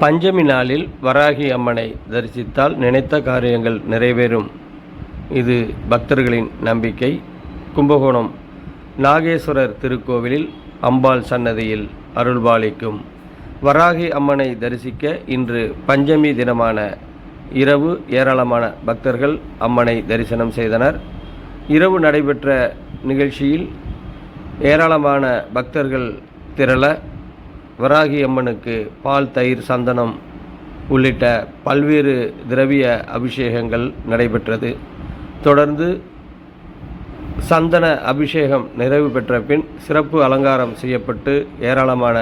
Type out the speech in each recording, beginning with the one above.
பஞ்சமி நாளில் வராகி அம்மனை தரிசித்தால் நினைத்த காரியங்கள் நிறைவேறும். இது பக்தர்களின் நம்பிக்கை. கும்பகோணம் நாகேஸ்வரர் திருக்கோவிலில் அம்பாள் சன்னதியில் அருள்பாலிக்கும். வராகி அம்மனை தரிசிக்க இன்று பஞ்சமி தினமான இரவு ஏராளமான பக்தர்கள் அம்மனை தரிசனம் செய்தனர். இரவு நடைபெற்ற நிகழ்ச்சியில் ஏராளமான பக்தர்கள் திரள வராகி அம்மனுக்கு பால் தயிர் சந்தனம் உள்ளிட்ட பல்வேறு திரவிய அபிஷேகங்கள் நடைபெற்றது. தொடர்ந்து சந்தன அபிஷேகம் நிறைவு பெற்ற பின் சிறப்பு அலங்காரம் செய்யப்பட்டு ஏராளமான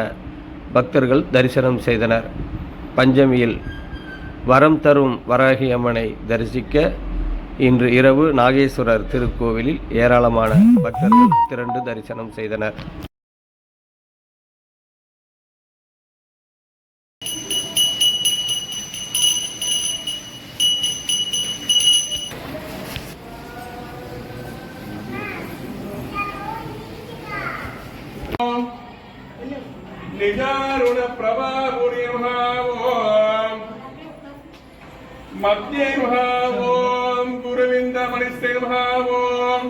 பக்தர்கள் தரிசனம் செய்தனர். பஞ்சமியில் வரம் தரும் வராகி அம்மனை தரிசிக்க இன்று இரவு நாகேஸ்வரர் திருக்கோவிலில் ஏராளமான பக்தர்கள் திரண்டு தரிசனம் செய்தனர். నిజారుణ ప్రభాపురి మహావోం మధ్యే మహావోం గురువింద మణిస్తే మహావోం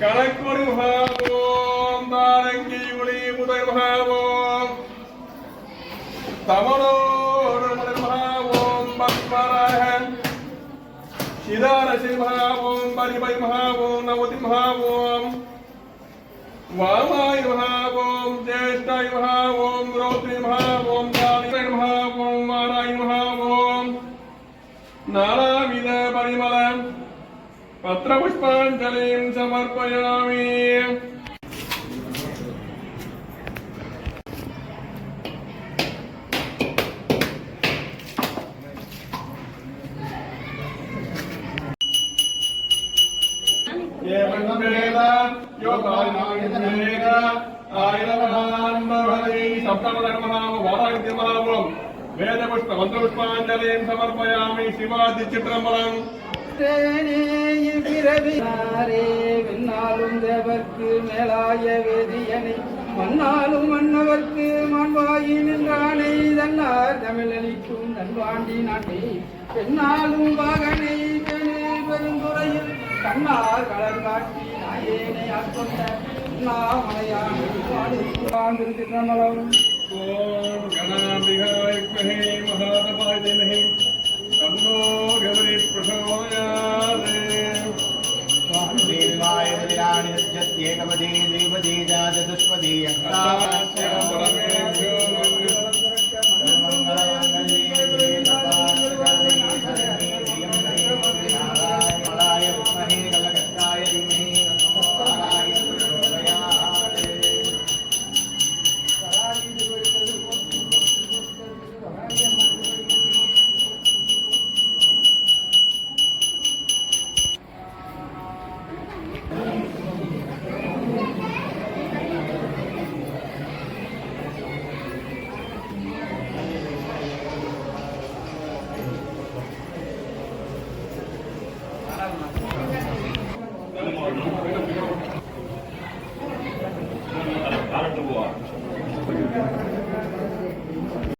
కళక్కురి మహావోం దారంగి ఉళి ఉదయ మహావోం తమనోరమణ మహావోం పద్మరాహన్ वामाय नमः ॐ ज्येष्ठाय नमः ॐ रौद्री नमः ॐ कालिकाय नमः ॐ वाराय नमः ॐ नानाविध परिमल पत्रपुष्पाञ्जलिं समर्पयामि एवं वेद योगायुर्वेद సప్తమధర్మనామవారాగ్యమనామం వేదపుష్ప మంత్రపుష్పాంజలిం సమర్పయామి శివాది చిత్రంబలం விண்ணாலும் தேவர்க்கு மேலாய வேதியனை மண்ணாலும் மன்னவர்க்கு மாண்பாயி நின்றானை தன்னார் தமிழனிக்கும் நன்பாண்டி நாட்டை பெண்ணாலும் வாகனை பெணு பெருந்துறையில் கண்ணார் கலர் காட்டி நாயேனை ஆட்கொண்ட நாமலையானை பாடு திருமலம் ॐ गणाभिहाय विद्महे महादेवाय धीमहि तन्नो गौरी प्रचोदयात् देवाय विराणि सज्जत्येकपदी द्विपदी च चतुष्पदी とこは。